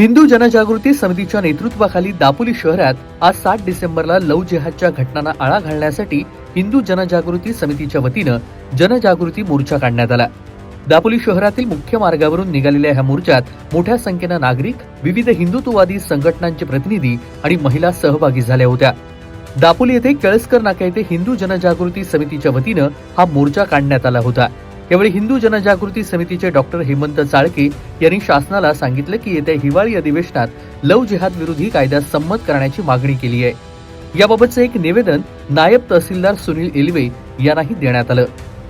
हिंदू जनजागृती समितीच्या नेतृत्वाखाली दापोली शहरात आज सात डिसेंबरला लव जिहादच्या घटनांना आळा घालण्यासाठी हिंदू जनजागृती समितीच्या वतीनं जनजागृती मोर्चा काढण्यात आला. दापोली शहरातील मुख्य मार्गावरून निघालेल्या ह्या मोर्चात मोठ्या संख्येनं नागरिक विविध हिंदुत्ववादी संघटनांचे प्रतिनिधी आणि महिला सहभागी झाल्या होत्या. दापोली येथे केळसकर नाका येथे हिंदू जनजागृती समितीच्या वतीनं हा मोर्चा काढण्यात आला होता. यावेळी हिंदू जनजागृती समितीचे डॉक्टर हेमंत चाळके यांनी शासनाला सांगितलं की येत्या हिवाळी अधिवेशनात लव जिहाद विरोधी कायदा संमत करण्याची मागणी केली आहे. याबाबतचं एक निवेदन नायब तहसीलदार सुनील एलवे यांनाही देण्यात आलं.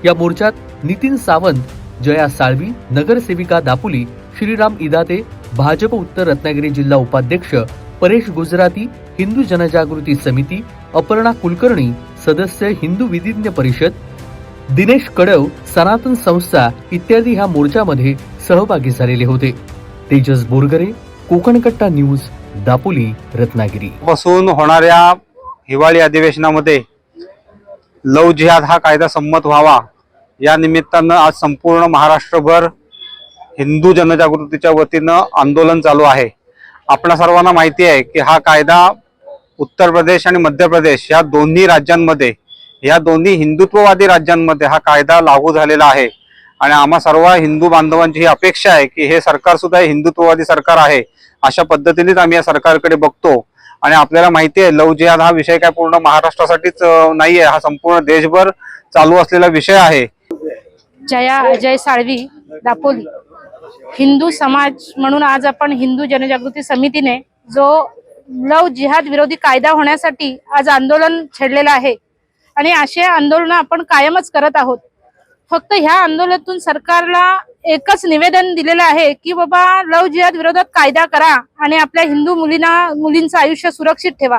या मोर्चात नितीन सावंत जया साळवी नगरसेविका दापोली श्रीराम इदाते भाजप उत्तर रत्नागिरी जिल्हा उपाध्यक्ष परेश गुजराती हिंदू जनजागृती समिती अपर्णा कुलकर्णी सदस्य हिंदू विधिज्ञ परिषद दिनेश कडव सनातन संस्था इत्यादी ह्या मोर्चामध्ये सहभागी झालेले होते. तेजस बोरगरे कोकणकट्टा न्यूज दापोली रत्नागिरी. पासून होणाऱ्या हिवाळी अधिवेशनामध्ये लव जिहाद हा कायदा संमत व्हावा. या निमित्तानं आज संपूर्ण महाराष्ट्रभर हिंदू जनजागृतीच्या वतीनं आंदोलन चालू आहे. आपल्या सर्वांना माहिती आहे की हा कायदा उत्तर प्रदेश आणि मध्य प्रदेश या दोन्ही राज्यांमध्ये या दोन्ही हिंदुत्ववादी राज्यांमध्ये हा कायदा लागू झालेला आहे. आणि आम्हा सर्व हिंदू बांधवांची ही अपेक्षा आहे की हे सरकार सुद्धा हिंदुत्ववादी सरकार आहे. अशा पद्धतीनेच आम्ही या सरकारकडे बघतो. आणि आपल्याला माहिती आहे लव जिहाद हा विषय काय पूर्ण महाराष्ट्रासाठीच नाही आहे हा संपूर्ण देशभर चालू असलेला विषय आहे. जया अजय साळवी दापोली. हिंदू समाज म्हणून आज आपण हिंदू जनजागृती समितीने जो लव जिहाद विरोधी कायदा होण्यासाठी आज आंदोलन छेडलेलं आहे. आणि असे आंदोलन आपण कायमच करत आहोत. फक्त ह्या आंदोलनातून सरकारला एकच निवेदन दिलेलं आहे की बाबा लव जिहाद विरोधात कायदा करा आणि आपल्या हिंदू मुलींना मुलींचं आयुष्य सुरक्षित ठेवा.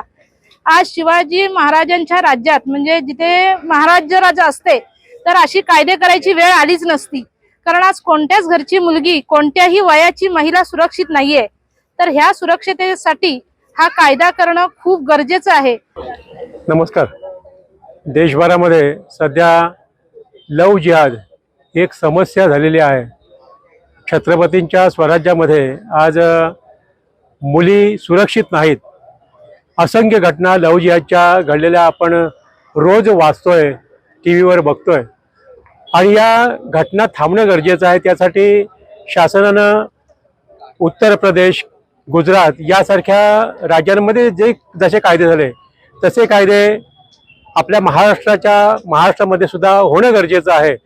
आज शिवाजी महाराजांच्या राज्यात म्हणजे जिथे महाराज राजा असते तर अशी कायदे करायची वेळ आलीच नसती. कारण आज कोणत्याच घरची मुलगी कोणत्याही वयाची महिला सुरक्षित नाहीये. तर ह्या सुरक्षितेसाठी हा कायदा करणं खूप गरजेचं आहे. नमस्कार. देशभरामध्ये सध्या लव जिहाद एक समस्या झालेली आहे. छत्रपतींच्या स्वराज्यामध्ये आज मुली सुरक्षित नाहीत. असंख्य घटना लव जिहादच्या घडलेल्या आपण रोज वाचतोय टी व्हीवर बघतोय. आणि या घटना थांबणं गरजेचं आहे. त्यासाठी शासनानं उत्तर प्रदेश गुजरात यासारख्या राज्यांमध्ये जे जसे कायदे झाले तसे कायदे आपल्या महाराष्ट्राच्या महाराष्ट्रामध्ये सुद्धा होणं गरजेचं आहे.